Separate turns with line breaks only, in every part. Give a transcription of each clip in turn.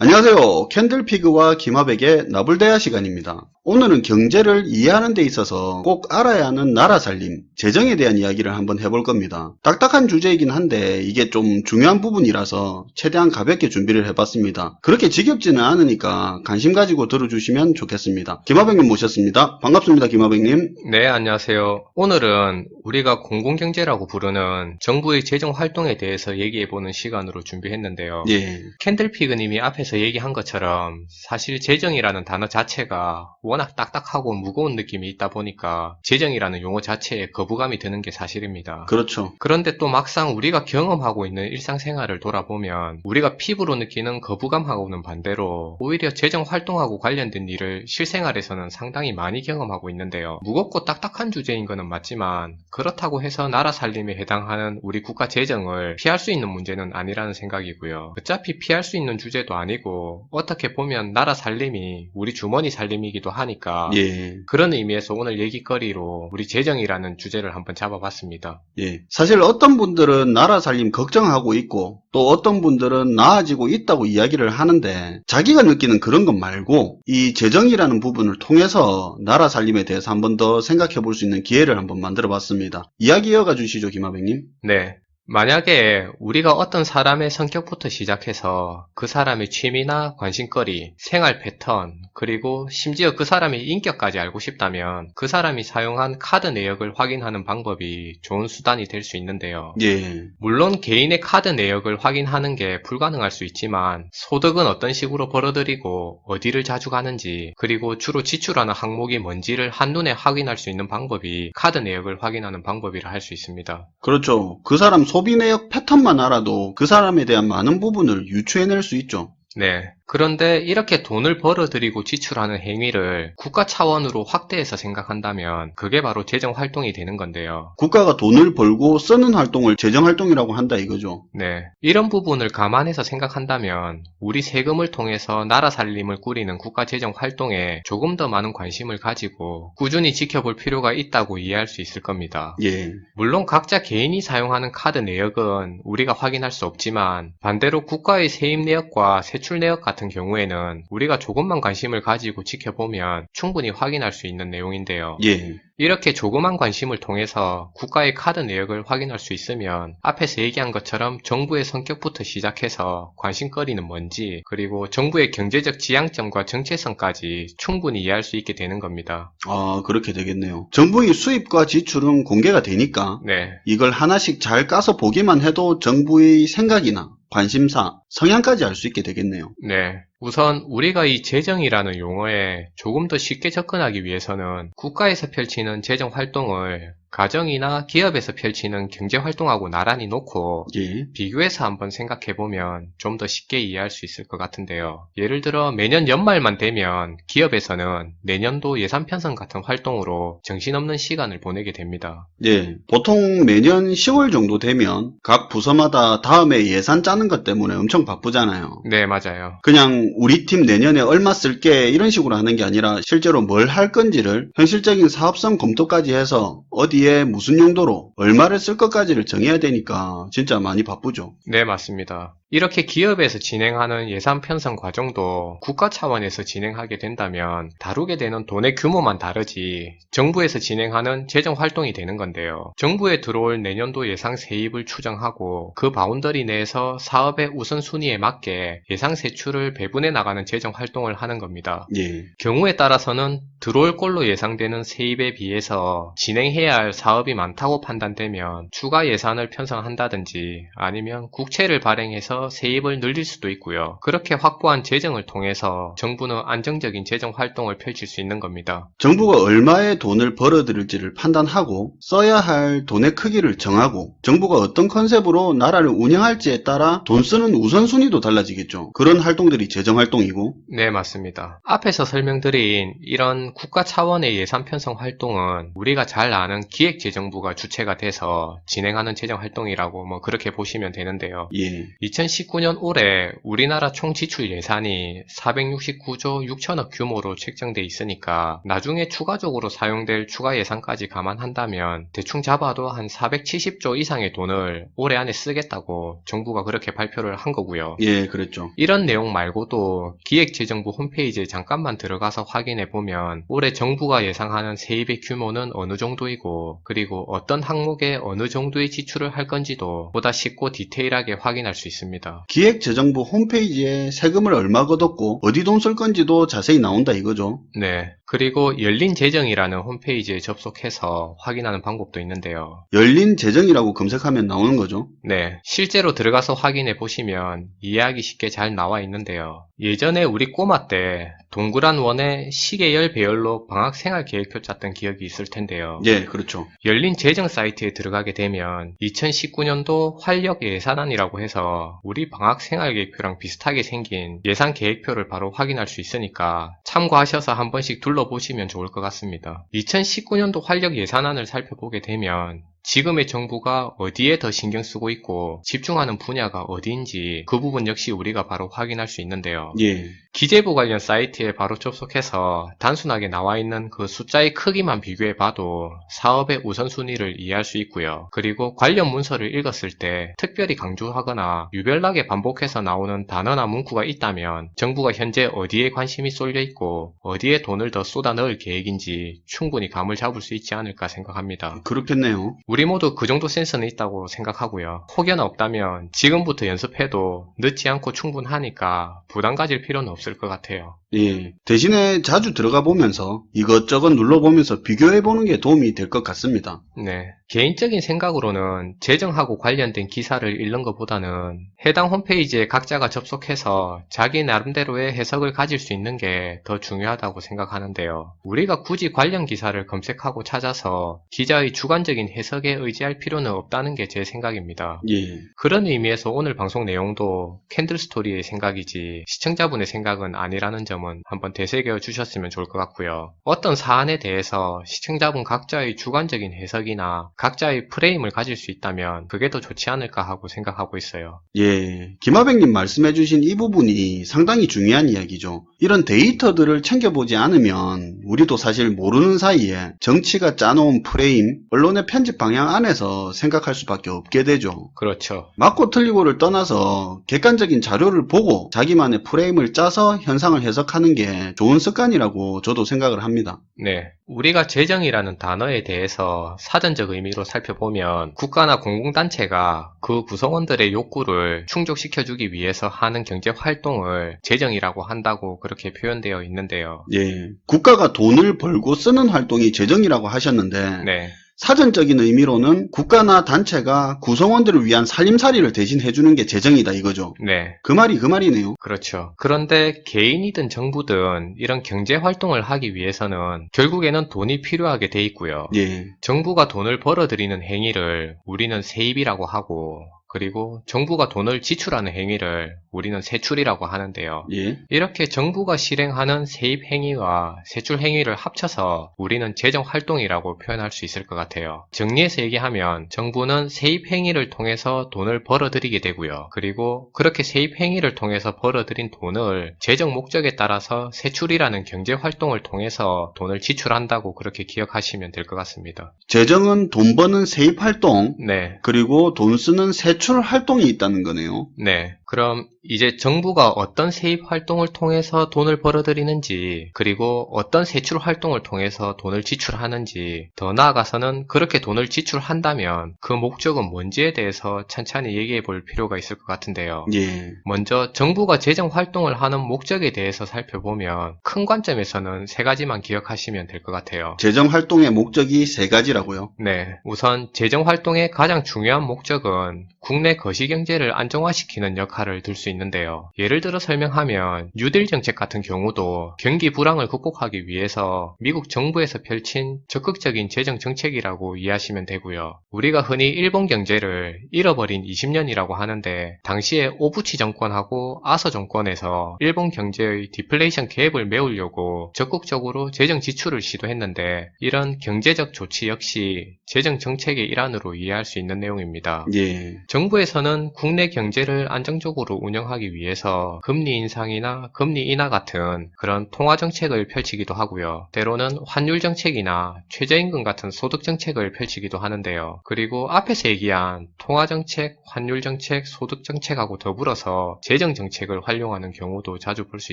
안녕하세요. 캔들피그와 김하백의 나불대화 시간입니다. 오늘은 경제를 이해하는 데 있어서 꼭 알아야 하는 나라 살림, 재정에 대한 이야기를 한번 해볼 겁니다. 딱딱한 주제이긴 한데 이게 좀 중요한 부분이라서 최대한 가볍게 준비를 해봤습니다. 그렇게 지겹지는 않으니까 관심 가지고 들어주시면 좋겠습니다. 김하백님 모셨습니다. 반갑습니다. 김하백님.
네, 안녕하세요. 오늘은 우리가 공공경제라고 부르는 정부의 재정 활동에 대해서 얘기해보는 시간으로 준비했는데요.
예.
캔들피그님이 앞에서 얘기한 것처럼 사실 재정이라는 단어 자체가 워낙 딱딱하고 무거운 느낌이 있다 보니까 재정이라는 용어 자체에 거부감이 드는 게 사실입니다.
그렇죠.
그런데 또 막상 우리가 경험하고 있는 일상생활을 돌아보면 우리가 피부로 느끼는 거부감하고는 반대로 오히려 재정 활동하고 관련된 일을 실생활에서는 상당히 많이 경험하고 있는데요. 무겁고 딱딱한 주제인 것은 맞지만 그렇다고 해서 나라 살림에 해당하는 우리 국가 재정을 피할 수 있는 문제는 아니라는 생각이고요. 어차피 피할 수 있는 주제도 아니고 어떻게 보면 나라 살림이 우리 주머니 살림이기도 하니까
예.
그런 의미에서 오늘 얘기거리로 우리 재정이라는 주제를 한번 잡아봤습니다.
예. 사실 어떤 분들은 나라 살림 걱정하고 있고 또 어떤 분들은 나아지고 있다고 이야기를 하는데 자기가 느끼는 그런 것 말고 이 재정이라는 부분을 통해서 나라 살림에 대해서 한번 더 생각해 볼 수 있는 기회를 한번 만들어 봤습니다. 이야기 이어가 주시죠, 김하백님.
네. 만약에 우리가 어떤 사람의 성격부터 시작해서 그 사람의 취미나 관심거리, 생활 패턴, 그리고 심지어 그 사람의 인격까지 알고 싶다면 그 사람이 사용한 카드 내역을 확인하는 방법이 좋은 수단이 될 수 있는데요.
예.
물론 개인의 카드 내역을 확인하는 게 불가능할 수 있지만 소득은 어떤 식으로 벌어들이고 어디를 자주 가는지 그리고 주로 지출하는 항목이 뭔지를 한눈에 확인할 수 있는 방법이 카드 내역을 확인하는 방법이라 할 수 있습니다.
그렇죠. 그 사람 소비 내역 패턴만 알아도 그 사람에 대한 많은 부분을 유추해낼 수 있죠.
네. 그런데 이렇게 돈을 벌어들이고 지출하는 행위를 국가 차원으로 확대해서 생각한다면 그게 바로 재정 활동이 되는 건데요.
국가가 돈을 벌고 쓰는 활동을 재정 활동이라고 한다 이거죠.
네. 이런 부분을 감안해서 생각한다면 우리 세금을 통해서 나라 살림을 꾸리는 국가 재정 활동에 조금 더 많은 관심을 가지고 꾸준히 지켜볼 필요가 있다고 이해할 수 있을 겁니다.
예.
물론 각자 개인이 사용하는 카드 내역은 우리가 확인할 수 없지만 반대로 국가의 세입 내역과 세출 내역 같은 경우에는 우리가 조금만 관심을 가지고 지켜보면 충분히 확인할 수 있는 내용인데요.
예.
이렇게 조그만 관심을 통해서 국가의 카드 내역을 확인할 수 있으면 앞에서 얘기한 것처럼 정부의 성격부터 시작해서 관심거리는 뭔지 그리고 정부의 경제적 지향점과 정체성까지 충분히 이해할 수 있게 되는 겁니다.
아, 그렇게 되겠네요. 정부의 수입과 지출은 공개가 되니까
네.
이걸 하나씩 잘 까서 보기만 해도 정부의 생각이나 관심사, 성향까지 알 수 있게 되겠네요.
네. 우선 우리가 이 재정이라는 용어에 조금 더 쉽게 접근하기 위해서는 국가에서 펼치는 재정 활동을 가정이나 기업에서 펼치는 경제 활동하고 나란히 놓고
예.
비교해서 한번 생각해 보면 좀 더 쉽게 이해할 수 있을 것 같은데요. 예를 들어 매년 연말만 되면 기업에서는 내년도 예산 편성 같은 활동으로 정신없는 시간을 보내게 됩니다.
예. 보통 매년 10월 정도 되면 각 부서마다 다음에 예산 짜는 것 때문에 엄청 바쁘잖아요.
네, 맞아요.
그냥 우리 팀 내년에 얼마 쓸게 이런 식으로 하는 게 아니라 실제로 뭘 할 건지를 현실적인 사업성 검토까지 해서 어디 에 무슨 용도로 얼마를 쓸 것까지를 정해야 되니까 진짜 많이 바쁘죠.
네, 맞습니다. 이렇게 기업에서 진행하는 예산 편성 과정도 국가 차원에서 진행하게 된다면 다루게 되는 돈의 규모만 다르지 정부에서 진행하는 재정 활동이 되는 건데요. 정부에 들어올 내년도 예상 세입을 추정하고 그 바운더리 내에서 사업의 우선순위에 맞게 예상 세출을 배분해 나가는 재정 활동을 하는 겁니다.
예.
경우에 따라서는 들어올 걸로 예상되는 세입에 비해서 진행해야 할 사업이 많다고 판단되면 추가 예산을 편성한다든지 아니면 국채를 발행해서 세입을 늘릴 수도 있고요. 그렇게 확보한 재정을 통해서 정부는 안정적인 재정 활동을 펼칠 수 있는 겁니다.
정부가 얼마의 돈을 벌어들일지를 판단하고 써야 할 돈의 크기를 정하고 정부가 어떤 컨셉으로 나라를 운영할지에 따라 돈 쓰는 우선순위도 달라지겠죠. 그런 활동들이 재정 활동이고
네, 맞습니다. 앞에서 설명드린 이런 국가 차원의 예산 편성 활동은 우리가 잘 아는 기획재정부가 주체가 돼서 진행하는 재정 활동이라고 뭐 그렇게 보시면 되는데요.
예,
2019년 올해 우리나라 총 지출 예산이 469조 6천억 규모로 책정돼 있으니까 나중에 추가적으로 사용될 추가 예산까지 감안한다면 대충 잡아도 한 470조 이상의 돈을 올해 안에 쓰겠다고 정부가 그렇게 발표를 한 거고요.
예, 그랬죠.
이런 내용 말고도 기획재정부 홈페이지에 잠깐만 들어가서 확인해 보면 올해 정부가 예상하는 세입의 규모는 어느 정도이고 그리고 어떤 항목에 어느 정도의 지출을 할 건지도 보다 쉽고 디테일하게 확인할 수 있습니다.
기획재정부 홈페이지에 세금을 얼마 걷었고 어디 돈 쓸 건지도 자세히 나온다 이거죠.
네. 그리고 열린 재정이라는 홈페이지에 접속해서 확인하는 방법도 있는데요.
열린 재정이라고 검색하면 나오는 거죠.
네, 실제로 들어가서 확인해 보시면 이해하기 쉽게 잘 나와 있는데요. 예전에 우리 꼬마 때 동그란 원에 시계열 배열로 방학 생활 계획표 짰던 기억이 있을 텐데요.
예, 그렇죠.
열린 재정 사이트에 들어가게 되면 2019년도 활력 예산안이라고 해서 우리 방학 생활 계획표랑 비슷하게 생긴 예산 계획표를 바로 확인할 수 있으니까 참고하셔서 한 번씩 둘러 보시면 좋을 것 같습니다. 2019년도 활력 예산안을 살펴보게 되면 지금의 정부가 어디에 더 신경 쓰고 있고 집중하는 분야가 어디인지 그 부분 역시 우리가 바로 확인할 수 있는데요.
예.
기재부 관련 사이트에 바로 접속해서 단순하게 나와 있는 그 숫자의 크기만 비교해 봐도 사업의 우선순위를 이해할 수 있고요. 그리고 관련 문서를 읽었을 때 특별히 강조하거나 유별나게 반복해서 나오는 단어나 문구가 있다면 정부가 현재 어디에 관심이 쏠려 있고 어디에 돈을 더 쏟아 넣을 계획인지 충분히 감을 잡을 수 있지 않을까 생각합니다.
그렇겠네요.
우리 모두 그 정도 센스는 있다고 생각하고요. 혹여나 없다면 지금부터 연습해도 늦지 않고 충분하니까 부담 가질 필요는 없을 것 같아요.
예. 대신에 자주 들어가 보면서 이것저것 눌러보면서 비교해 보는 게 도움이 될 것 같습니다.
네. 개인적인 생각으로는 재정하고 관련된 기사를 읽는 것보다는 해당 홈페이지에 각자가 접속해서 자기 나름대로의 해석을 가질 수 있는 게 더 중요하다고 생각하는데요. 우리가 굳이 관련 기사를 검색하고 찾아서 기자의 주관적인 해석에 의지할 필요는 없다는 게 제 생각입니다.
예.
그런 의미에서 오늘 방송 내용도 캔들 스토리의 생각이지 시청자분의 생각은 아니라는 점은 한번 되새겨 주셨으면 좋을 것 같고요. 어떤 사안에 대해서 시청자분 각자의 주관적인 해석이나 각자의 프레임을 가질 수 있다면 그게 더 좋지 않을까 하고 생각하고 있어요.
예. 김하백님 말씀해주신 이 부분이 상당히 중요한 이야기죠. 이런 데이터들을 챙겨보지 않으면 우리도 사실 모르는 사이에 정치가 짜놓은 프레임, 언론의 편집 방향 안에서 생각할 수밖에 없게 되죠.
그렇죠.
맞고 틀리고를 떠나서 객관적인 자료를 보고 자기만의 프레임을 짜서 현상을 해석 하는 게 좋은 습관이라고 저도 생각을 합니다.
네. 우리가 재정이라는 단어에 대해서 사전적 의미로 살펴보면 국가나 공공단체가 그 구성원들의 욕구를 충족시켜주기 위해서 하는 경제 활동을 재정이라고 한다고 그렇게 표현되어 있는데요.
예. 국가가 돈을 벌고 쓰는 활동이 재정이라고 하셨는데
네.
사전적인 의미로는 국가나 단체가 구성원들을 위한 살림살이를 대신 해주는 게 재정이다 이거죠.
네.
그 말이 그 말이네요.
그렇죠. 그런데 개인이든 정부든 이런 경제 활동을 하기 위해서는 결국에는 돈이 필요하게 돼 있고요.
예.
정부가 돈을 벌어들이는 행위를 우리는 세입이라고 하고 그리고 정부가 돈을 지출하는 행위를 우리는 세출이라고 하는데요.
예.
이렇게 정부가 실행하는 세입 행위와 세출 행위를 합쳐서 우리는 재정 활동이라고 표현할 수 있을 것 같아요. 정리해서 얘기하면 정부는 세입 행위를 통해서 돈을 벌어들이게 되고요. 그리고 그렇게 세입 행위를 통해서 벌어들인 돈을 재정 목적에 따라서 세출이라는 경제 활동을 통해서 돈을 지출한다고 그렇게 기억하시면 될 것 같습니다.
재정은 돈 버는 세입 활동,
네.
그리고 돈 쓰는 세출 활동이 있다는 거네요.
네. 그럼 이제 정부가 어떤 세입 활동을 통해서 돈을 벌어들이는지, 그리고 어떤 세출 활동을 통해서 돈을 지출하는지, 더 나아가서는 그렇게 돈을 지출한다면 그 목적은 뭔지에 대해서 찬찬히 얘기해 볼 필요가 있을 것 같은데요.
예.
먼저 정부가 재정 활동을 하는 목적에 대해서 살펴보면 큰 관점에서는 세 가지만 기억하시면 될 것 같아요.
재정 활동의 목적이 세 가지라고요.
네, 우선 재정 활동의 가장 중요한 목적은 국내 거시경제를 안정화시키는 역할을 들수 있는데요. 예를 들어 설명하면 뉴딜 정책 같은 경우도 경기 불황을 극복하기 위해서 미국 정부에서 펼친 적극적인 재정 정책이라고 이해하시면 되고요. 우리가 흔히 일본 경제를 잃어버린 20년이라고 하는데 당시에 오부치 정권하고 아서 정권에서 일본 경제의 디플레이션 갭을 메우려고 적극적으로 재정 지출을 시도했는데 이런 경제적 조치 역시 재정 정책의 일환으로 이해할 수 있는 내용입니다.
예.
정부에서는 국내 경제를 안정적으로 운영하기 위해서 금리 인상이나 금리 인하 같은 그런 통화 정책을 펼치기도 하고요. 때로는 환율 정책이나 최저임금 같은 소득 정책을 펼치기도 하는데요. 그리고 앞에서 얘기한 통화 정책, 환율 정책, 소득 정책하고 더불어서 재정 정책을 활용하는 경우도 자주 볼 수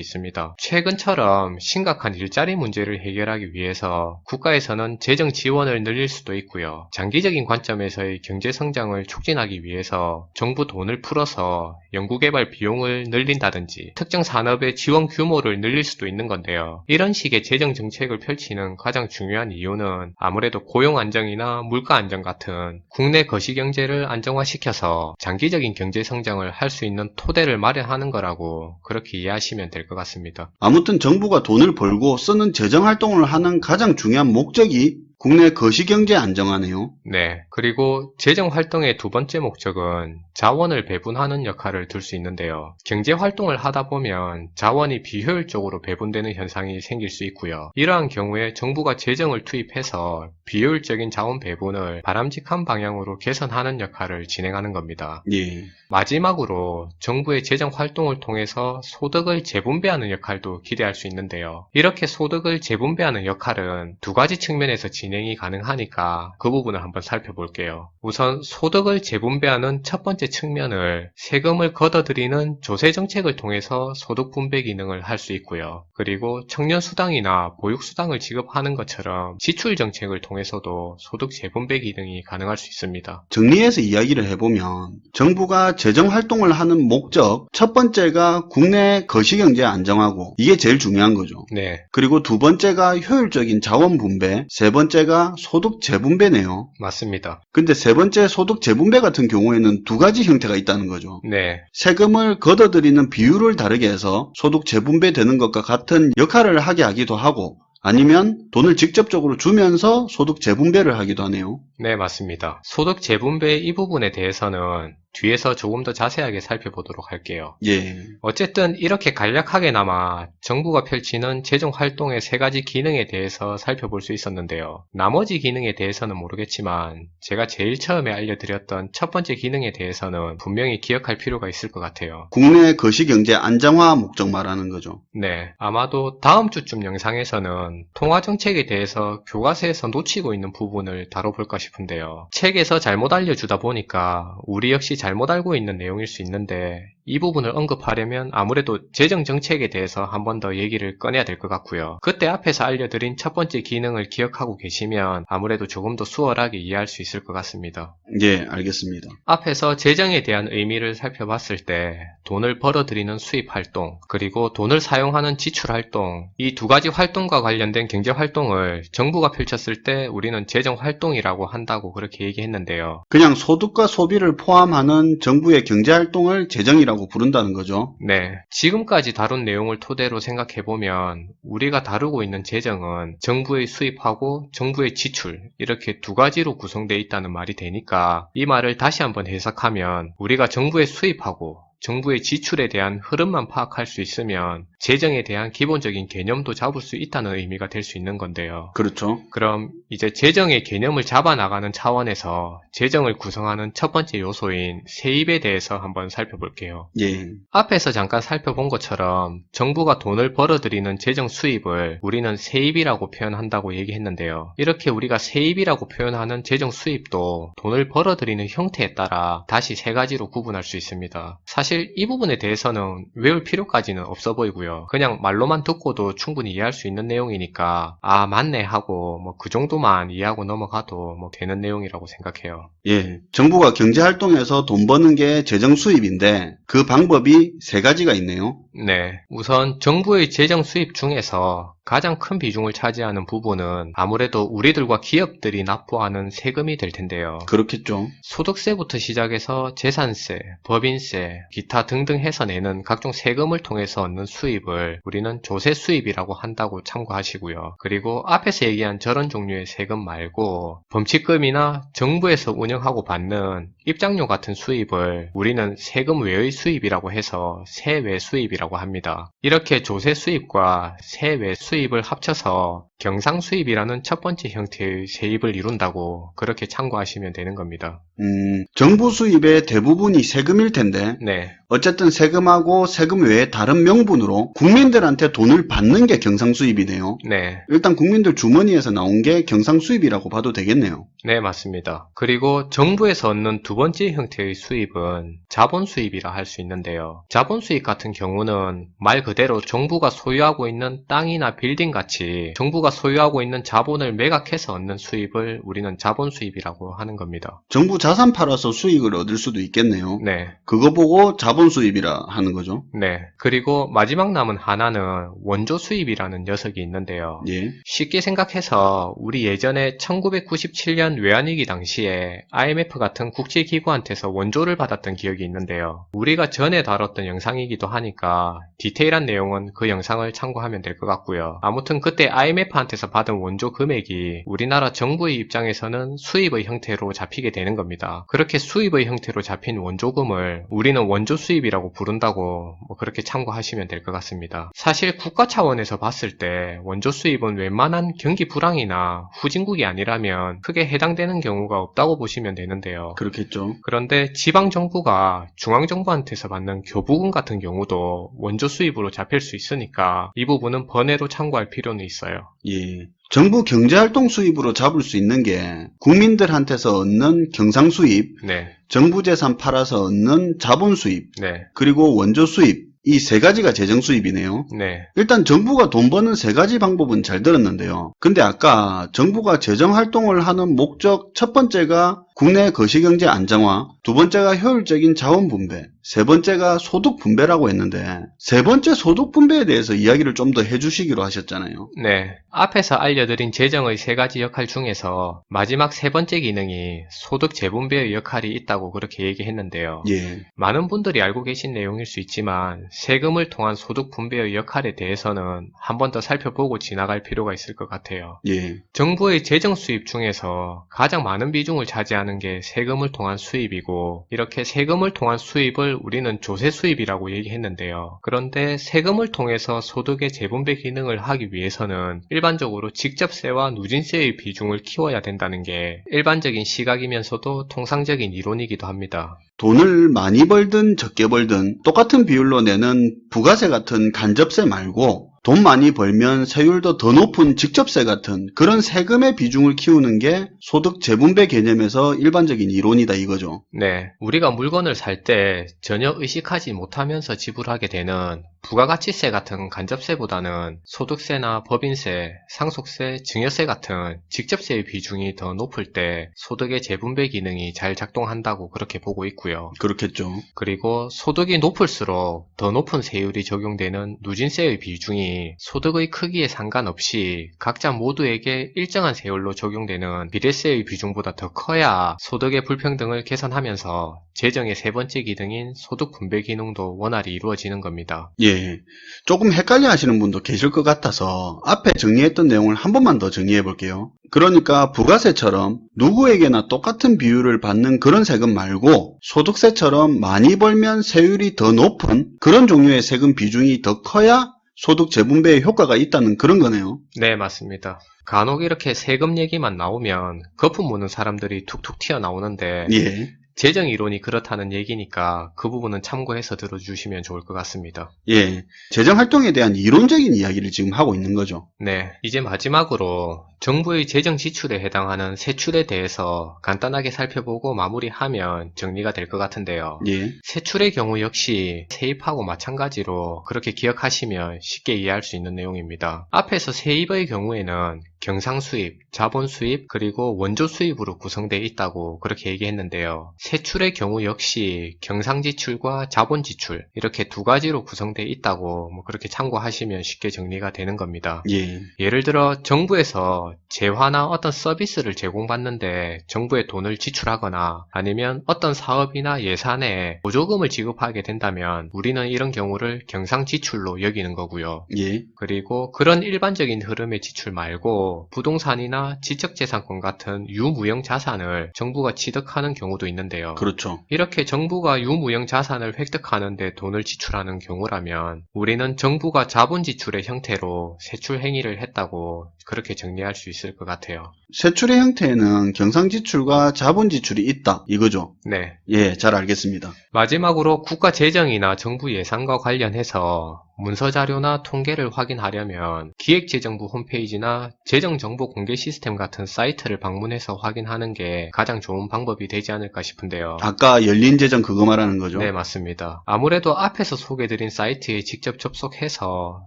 있습니다. 최근처럼 심각한 일자리 문제를 해결하기 위해서 국가에서는 재정 지원을 늘릴 수도 있고요. 장기적인 관점에서의 경제 성장을 촉진하기 위 해서 정부 돈을 풀어서 연구개발 비용을 늘린다든지 특정 산업의 지원 규모를 늘릴 수도 있는 건데요. 이런 식의 재정 정책을 펼치는 가장 중요한 이유는 아무래도 고용 안정이나 물가 안정 같은 국내 거시 경제를 안정화시켜서 장기적인 경제 성장을 할 수 있는 토대를 마련하는 거라고 그렇게 이해하시면 될 것 같습니다.
아무튼 정부가 돈을 벌고 쓰는 재정 활동을 하는 가장 중요한 목적이 국내 거시경제 안정화네요.
네. 그리고 재정 활동의 두 번째 목적은 자원을 배분하는 역할을 둘 수 있는데요. 경제 활동을 하다 보면 자원이 비효율적으로 배분되는 현상이 생길 수 있고요. 이러한 경우에 정부가 재정을 투입해서 비효율적인 자원 배분을 바람직한 방향으로 개선하는 역할을 진행하는 겁니다.
예.
마지막으로 정부의 재정 활동을 통해서 소득을 재분배하는 역할도 기대할 수 있는데요. 이렇게 소득을 재분배하는 역할은 두 가지 측면에서 진행 이 가능하니까 그 부분을 한번 살펴볼게요. 우선 소득을 재분배하는 첫 번째 측면을 세금을 걷어들이는 조세 정책을 통해서 소득 분배 기능을 할 수 있고요. 그리고 청년 수당이나 보육 수당을 지급하는 것처럼 지출 정책을 통해서도 소득 재분배 기능이 가능할 수 있습니다.
정리해서 이야기를 해보면 정부가 재정 활동을 하는 목적 첫 번째가 국내 거시경제 안정하고 이게 제일 중요한 거죠.
네,
그리고 두 번째가 효율적인 자원 분배, 세 번째가 소득 재분배네요.
맞습니다.
근데 세 번째 소득 재분배 같은 경우에는 두 가지 형태가 있다는 거죠.
네,
세금을 걷어들이는 비율을 다르게 해서 소득 재분배되는 것과 같은 역할을 하게 하기도 하고 아니면 돈을 직접적으로 주면서 소득 재분배를 하기도 하네요.
네, 맞습니다. 소득 재분배 이 부분에 대해서는 뒤에서 조금 더 자세하게 살펴보도록 할게요.
예.
어쨌든 이렇게 간략하게나마 정부가 펼치는 재정 활동의 세 가지 기능에 대해서 살펴볼 수 있었는데요. 나머지 기능에 대해서는 모르겠지만 제가 제일 처음에 알려드렸던 첫 번째 기능에 대해서는 분명히 기억할 필요가 있을 것 같아요.
국내 거시경제 안정화 목적 말하는 거죠.
네, 아마도 다음 주쯤 영상에서는 통화 정책에 대해서 교과서에서 놓치고 있는 부분을 다뤄볼까 싶은데요. 책에서 잘못 알려주다 보니까 우리 역시 잘못 알고 있는 내용일 수 있는데 이 부분을 언급하려면 아무래도 재정 정책에 대해서 한 번 더 얘기를 꺼내야 될 것 같고요. 그때 앞에서 알려드린 첫 번째 기능을 기억하고 계시면 아무래도 조금 더 수월하게 이해할 수 있을 것 같습니다.
예, 알겠습니다.
앞에서 재정에 대한 의미를 살펴봤을 때 돈을 벌어들이는 수입 활동, 그리고 돈을 사용하는 지출 활동, 이 두 가지 활동과 관련된 경제 활동을 정부가 펼쳤을 때 우리는 재정 활동이라고 한다고 그렇게 얘기했는데요.
그냥 소득과 소비를 포함하는 정부의 경제 활동을 재정이라고 부른다는 거죠.
네. 지금까지 다룬 내용을 토대로 생각해보면 우리가 다루고 있는 재정은 정부의 수입하고 정부의 지출 이렇게 두 가지로 구성되어 있다는 말이 되니까 이 말을 다시 한번 해석하면 우리가 정부의 수입하고 정부의 지출에 대한 흐름만 파악할 수 있으면 재정에 대한 기본적인 개념도 잡을 수 있다는 의미가 될 수 있는 건데요.
그렇죠.
그럼 이제 재정의 개념을 잡아 나가는 차원에서 재정을 구성하는 첫 번째 요소인 세입에 대해서 한번 살펴볼게요.
예.
앞에서 잠깐 살펴본 것처럼 정부가 돈을 벌어들이는 재정 수입을 우리는 세입이라고 표현한다고 얘기했는데요. 이렇게 우리가 세입이라고 표현하는 재정 수입도 돈을 벌어들이는 형태에 따라 다시 세 가지로 구분할 수 있습니다. 사실 이 부분에 대해서는 외울 필요까지는 없어 보이고요. 그냥 말로만 듣고도 충분히 이해할 수 있는 내용이니까 아 맞네 하고 뭐 그 정도만 이해하고 넘어가도 뭐 되는 내용이라고 생각해요.
예. 정부가 경제 활동에서 돈 버는 게 재정 수입인데 그 방법이 세 가지가 있네요.
네. 우선 정부의 재정 수입 중에서 가장 큰 비중을 차지하는 부분은 아무래도 우리들과 기업들이 납부하는 세금이 될 텐데요.
그렇겠죠.
소득세부터 시작해서 재산세, 법인세, 기타 등등 해서 내는 각종 세금을 통해서 얻는 수입을 우리는 조세 수입이라고 한다고 참고하시고요. 그리고 앞에서 얘기한 저런 종류의 세금 말고 범칙금이나 정부에서 운영하고 받는 입장료 같은 수입을 우리는 세금 외의 수입이라고 해서 세외 수입이라고 합니다. 이렇게 조세 수입과 세외 수입 수입을 합쳐서 경상 수입이라는 첫 번째 형태의 세입을 이룬다고 그렇게 참고하시면 되는 겁니다.
음, 정부 수입의 대부분이 세금일 텐데
네,
어쨌든 세금하고 세금 외에 다른 명분으로 국민들한테 돈을 받는 게 경상 수입이네요.
네,
일단 국민들 주머니에서 나온 게 경상 수입이라고 봐도 되겠네요.
네, 맞습니다. 그리고 정부에서 얻는 두 번째 형태의 수입은 자본 수입이라 할 수 있는데요. 자본 수입 같은 경우는 말 그대로 정부가 소유하고 있는 땅이나 빌딩 같이 정부가 소유하고 있는 자본을 매각해서 얻는 수입을 우리는 자본 수입이라고 하는 겁니다.
정부 자산 팔아서 수익을 얻을 수도 있겠네요.
네,
그거 보고 자본 수입이라 하는 거죠.
네. 그리고 마지막 남은 하나는 원조 수입이라는 녀석이 있는데요.
예.
쉽게 생각해서 우리 예전에 1997년 외환위기 당시에 IMF 같은 국제기구한테서 원조를 받았던 기억이 있는데요. 우리가 전에 다뤘던 영상이기도 하니까 디테일한 내용은 그 영상을 참고하면 될 것 같고요. 아무튼 그때 IMF 한테서 받은 원조 금액이 우리나라 정부의 입장에서는 수입의 형태로 잡히게 되는 겁니다. 그렇게 수입의 형태로 잡힌 원조금을 우리는 원조 수입이라고 부른다고 뭐 그렇게 참고하시면 될 것 같습니다. 사실 국가 차원에서 봤을 때 원조 수입은 웬만한 경기 불황이나 후진국이 아니라면 크게 해당되는 경우가 없다고 보시면 되는데요.
그렇겠죠.
그런데 지방 정부가 중앙 정부한테서 받는 교부금 같은 경우도 원조 수입으로 잡힐 수 있으니까 이 부분은 번외로 참고할 필요는 있어요.
예. 정부 경제활동 수입으로 잡을 수 있는 게 국민들한테서 얻는 경상 수입,
네,
정부 재산 팔아서 얻는 자본 수입,
네,
그리고 원조 수입, 이 세 가지가 재정 수입이네요.
네,
일단 정부가 돈 버는 세 가지 방법은 잘 들었는데요. 근데 아까 정부가 재정 활동을 하는 목적 첫 번째가 국내 거시경제 안정화, 두 번째가 효율적인 자원 분배, 세 번째가 소득 분배라고 했는데 세 번째 소득 분배에 대해서 이야기를 좀 더 해주시기로 하셨잖아요.
네. 앞에서 알려드린 재정의 세 가지 역할 중에서 마지막 세 번째 기능이 소득 재분배의 역할이 있다고 그렇게 얘기했는데요.
예,
많은 분들이 알고 계신 내용일 수 있지만 세금을 통한 소득 분배의 역할에 대해서는 한 번 더 살펴보고 지나갈 필요가 있을 것 같아요.
예,
정부의 재정 수입 중에서 가장 많은 비중을 차지하는 게 세금을 통한 수입이고 이렇게 세금을 통한 수입을 우리는 조세 수입이라고 얘기했는데요. 그런데 세금을 통해서 소득의 재분배 기능을 하기 위해서는 일반적으로 직접세와 누진세의 비중을 키워야 된다는 게 일반적인 시각이면서도 통상적인 이론이기도 합니다.
돈을 많이 벌든 적게 벌든 똑같은 비율로 내는 부가세 같은 간접세 말고 돈 많이 벌면 세율도 더 높은 직접세 같은 그런 세금의 비중을 키우는 게 소득 재분배 개념에서 일반적인 이론이다 이거죠.
네, 우리가 물건을 살 때 전혀 의식하지 못하면서 지불하게 되는 부가가치세 같은 간접세보다는 소득세나 법인세, 상속세, 증여세 같은 직접세의 비중이 더 높을 때 소득의 재분배 기능이 잘 작동한다고 그렇게 보고 있고요.
그렇겠죠.
그리고 소득이 높을수록 더 높은 세율이 적용되는 누진세의 비중이 소득의 크기에 상관없이 각자 모두에게 일정한 세율로 적용되는 비례세의 비중보다 더 커야 소득의 불평등을 개선하면서 재정의 세 번째 기능인 소득 분배 기능도 원활히 이루어지는 겁니다.
예. 조금 헷갈려 하시는 분도 계실 것 같아서 앞에 정리했던 내용을 한 번만 더 정리해 볼게요. 그러니까 부가세처럼 누구에게나 똑같은 비율을 받는 그런 세금 말고 소득세처럼 많이 벌면 세율이 더 높은 그런 종류의 세금 비중이 더 커야 소득 재분배에 효과가 있다는 그런 거네요.
네, 맞습니다. 간혹 이렇게 세금 얘기만 나오면 거품 무는 사람들이 툭툭 튀어나오는데
예.
재정 이론이 그렇다는 얘기니까 그 부분은 참고해서 들어주시면 좋을 것 같습니다.
예. 재정 활동에 대한 이론적인 이야기를 지금 하고 있는 거죠.
네, 이제 마지막으로 정부의 재정 지출에 해당하는 세출에 대해서 간단하게 살펴보고 마무리하면 정리가 될 것 같은데요.
예.
세출의 경우 역시 세입하고 마찬가지로 그렇게 기억하시면 쉽게 이해할 수 있는 내용입니다. 앞에서 세입의 경우에는 경상 수입, 자본 수입, 그리고 원조 수입으로 구성되어 있다고 그렇게 얘기했는데요. 세출의 경우 역시 경상 지출과 자본 지출 이렇게 두 가지로 구성되어 있다고 뭐 그렇게 참고하시면 쉽게 정리가 되는 겁니다.
예.
예를 들어 정부에서 재화나 어떤 서비스를 제공받는데 정부에 돈을 지출하거나 아니면 어떤 사업이나 예산에 보조금을 지급하게 된다면 우리는 이런 경우를 경상 지출로 여기는 거고요.
예.
그리고 그런 일반적인 흐름의 지출 말고 부동산이나 지적재산권 같은 유무형 자산을 정부가 취득하는 경우도 있는데요.
그렇죠.
이렇게 정부가 유무형 자산을 획득하는데 돈을 지출하는 경우라면 우리는 정부가 자본 지출의 형태로 세출 행위를 했다고 그렇게 정리할 수 있을 것 같아요.
세출의 형태에는 경상 지출과 자본 지출이 있다. 이거죠.
네.
예, 잘 알겠습니다.
마지막으로 국가 재정이나 정부 예산과 관련해서 문서 자료나 통계를 확인하려면 기획재정부 홈페이지나 재정정보 공개 시스템 같은 사이트를 방문해서 확인하는 게 가장 좋은 방법이 되지 않을까 싶은데요.
아까 열린 재정 그거 말하는 거죠?
네, 맞습니다. 아무래도 앞에서 소개드린 사이트에 직접 접속해서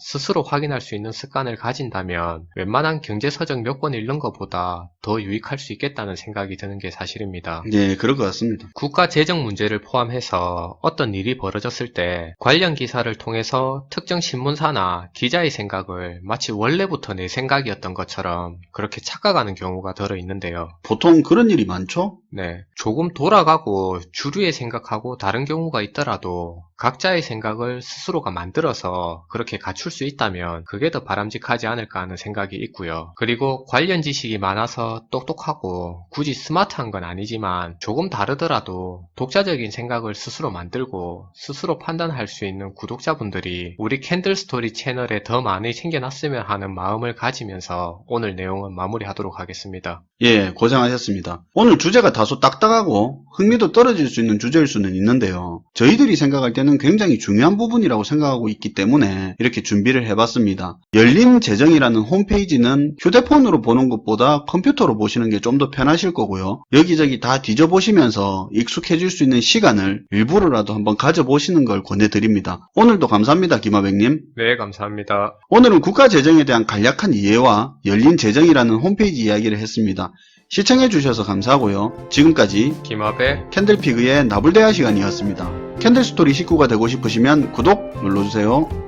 스스로 확인할 수 있는 습관을 가진다면 웬만한 경제서적 몇 권 읽는 것보다 더 유익할 수 있겠다는 생각이 드는 게 사실입니다.
네, 그럴 것 같습니다.
국가 재정 문제를 포함해서 어떤 일이 벌어졌을 때 관련 기사를 통해서 특정 신문사나 기자의 생각을 마치 원래부터 내 생각이었던 것처럼 그렇게 착각하는 경우가 들어 있는데요.
보통 그런 일이 많죠?
네. 조금 돌아가고 주류의 생각하고 다른 경우가 있더라도 각자의 생각을 스스로가 만들어서 그렇게 갖출 수 있다면 그게 더 바람직하지 않을까 하는 생각이 있고요. 그리고 관련 지식이 많아서 똑똑하고 굳이 스마트한 건 아니지만 조금 다르더라도 독자적인 생각을 스스로 만들고 스스로 판단할 수 있는 구독자분들이 우리 캔들 스토리 채널에 더 많이 챙겨놨으면 하는 마음을 가지면서 오늘 내용은 마무리하도록 하겠습니다.
예, 고생하셨습니다. 오늘 주제가 다소 딱딱하고 흥미도 떨어질 수 있는 주제일 수는 있는데요. 저희들이 생각할 때는 굉장히 중요한 부분이라고 생각하고 있기 때문에 이렇게 준비를 해봤습니다. 열린 재정이라는 홈페이지는 휴대폰으로 보는 것보다 컴퓨터로 보시는 게 좀 더 편하실 거고요. 여기저기 다 뒤져보시면서 익숙해질 수 있는 시간을 일부러라도 한번 가져보시는 걸 권해드립니다. 오늘도 감사합니다, 김하백님.
네, 감사합니다.
오늘은 국가 재정에 대한 간략한 이해와 열린 재정이라는 홈페이지 이야기를 했습니다. 시청해주셔서 감사하고요. 지금까지
김합의
캔들피그의 나불대화 시간이었습니다. 캔들스토리 식구가 되고 싶으시면 구독 눌러주세요.